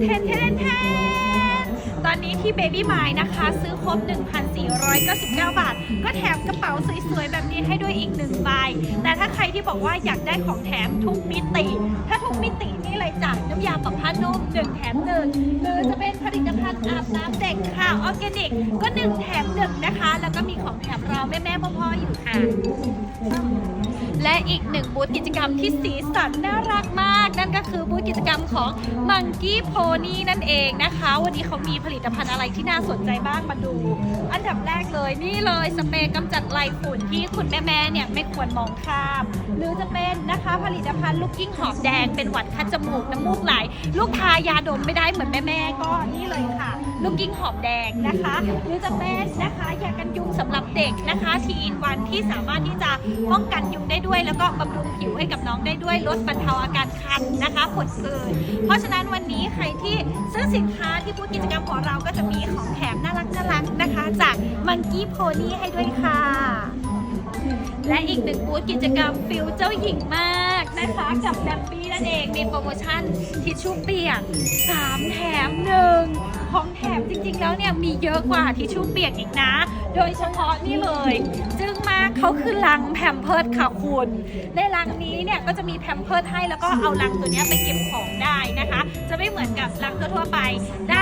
เทนเทนเทนตอนนี้ที่ Baby m i นะคะ ซื้อครบ 1,499 บาท ก็แถมกระเป๋าสวยๆ แบบนี้ให้ด้วยอีกหนึ่งใบ แต่ถ้าใครที่บอกว่าอยากได้ของแถมทุกมิติ ถ้าทุกมิตินี่เลยจ้ะน้ำยาปรับผ้านุ่มหนึ่งแถมหนึ่งหรือจะเป็นผลิตภัณฑ์อาบน้ำเด็กค่ะออร์แกนิก ก็หนึ่งแถมหนึ่งนะคะ แล้วก็มีของแถมรอแม่ๆพ่อๆอยู่ค่ะ และอีกหนึ่งบูธกิจกรรมที่สีสันน่ารักมาก คือบูธกิจกรรมของ Monkey Pony นั่นเองนะคะ วันนี้เขามีผลิตภัณฑ์อะไรที่น่าสนใจบ้างมาดู อันดับแรกเลยนี่เลยสเปรย์กำจัดไรฝุ่นที่คุณแม่ๆเนี่ยไม่ควรมองข้าม หรือจะเป็นนะคะผลิตภัณฑ์ลูกกิ้งหอมแดงเป็นหวัดคัดจมูกน้ำมูกไหล ลูกทายาดมไม่ได้เหมือนแม่ๆก็นี่เลยค่ะ ลูกกิ้งหอมแดงนะคะ หรือจะเป็น ด็กนะคะทีอินวันที่สามารถที่จะป้องกันยุงได้ด้วย แล้วก็บำรุงผิวให้กับน้องได้ด้วยลดบรรเทาอาการคันนะคะผดผื่นเพราะฉะนั้นวันนี้ใครที่ซื้อสินค้าที่บูธกิจกรรมของเราก็จะมีของแถมน่ารักน่ารักนะคะ จากมังกี้โพนี่ให้ด้วยค่ะ และอีกหนึ่งบูธกิจกรรมฟิลเจ้าหญิงมากนะคะ กับแบมบี้นั่นเองมีโปรโมชั่นทิชชู่เปียก3แถม ของแถมจริงๆ แล้วเนี่ยมีเยอะกว่าทิชชู่เปียกอีกนะ โดยเฉพาะนี่เลย จึงมากเขาคือลังแพมเพิร์ดค่ะคุณ ในลังนี้เนี่ยก็จะมีแพมเพิร์ดให้แล้วก็เอาลังตัวนี้ไปเก็บของได้นะคะ จะไม่เหมือนกับลังทั่วๆไปได้